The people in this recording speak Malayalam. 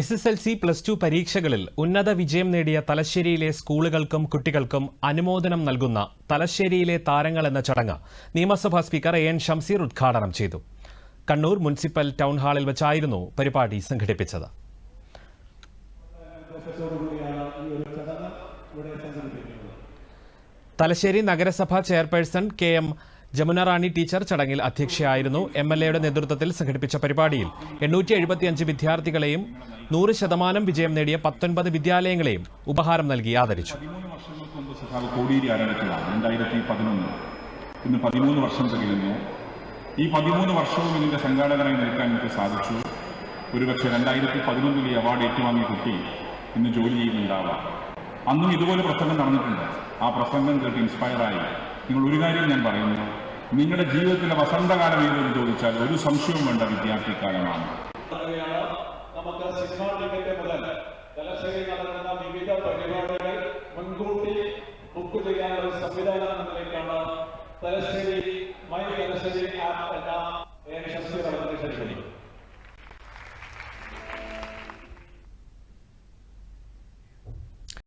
S S L C plus two പരീക്ഷകളിൽ ഉന്നത വിജയം നേടിയ തലശ്ശേരിയിലെ സ്കൂളുകൾക്കും കുട്ടികൾക്കും അനുമോദനം നൽകുന്ന തലശ്ശേരിയിലെ താരങ്ങൾ എന്ന ചടങ്ങ് നിയമസഭാ സ്പീക്കർ എ എൻ ഷംസീർ ഉദ്ഘാടനം ചെയ്തു. കണ്ണൂർ മുനിസിപ്പൽ ടൗൺ ഹാളിൽ വെച്ചായിരുന്നു പരിപാടി സംഘടിപ്പിച്ചത്. തലശ്ശേരി നഗരസഭാ chairperson K M Jamuna Rani teacher ചടങ്ങിൽ അധ്യക്ഷയായിരുന്നു എം എൽ എയുടെ നേതൃത്വത്തിൽ സംഘടിപ്പിച്ച പരിപാടിയിൽ. എണ്ണൂറ്റി എഴുപത്തിയഞ്ച് വിദ്യാർത്ഥികളെയും നൂറ് ശതമാനം വിജയം നേടിയ പത്തൊൻപത് വിദ്യാലയങ്ങളെയും ഉപഹാരം നൽകി ആദരിച്ചു. വർഷം ഈ പതിമൂന്ന് വർഷവും ഇതിന്റെ സംഘാടകനായി നിൽക്കാൻ എനിക്ക് സാധിച്ചു. ഒരുപക്ഷെ രണ്ടായിരത്തി പതിനൊന്നിൽ ഈ അവാർഡ് ഏറ്റുവാങ്ങിയ കുട്ടി ഇന്ന് ജോലി ചെയ്യുന്നുണ്ടാവാം. അന്നും ഇതുപോലെ പ്രസംഗം നടന്നിട്ടുണ്ട്. ആ പ്രസംഗം കേട്ട് ഇൻസ്പയറായി നിങ്ങൾ ഒരു കാര്യം ഞാൻ പറയുന്നു. നിങ്ങളുടെ ജീവിതത്തിലെ വസന്തകാലം ഏതെന്ന് ചോദിച്ചാൽ ഒരു സംശയവും വേണ്ട വിദ്യാർത്ഥിക്കാലമാണ് നമുക്ക് തലശ്ശേരി മൈ തലശ്ശേരി ആപ്പ് അവതരിപ്പിച്ചിട്ടുള്ളത്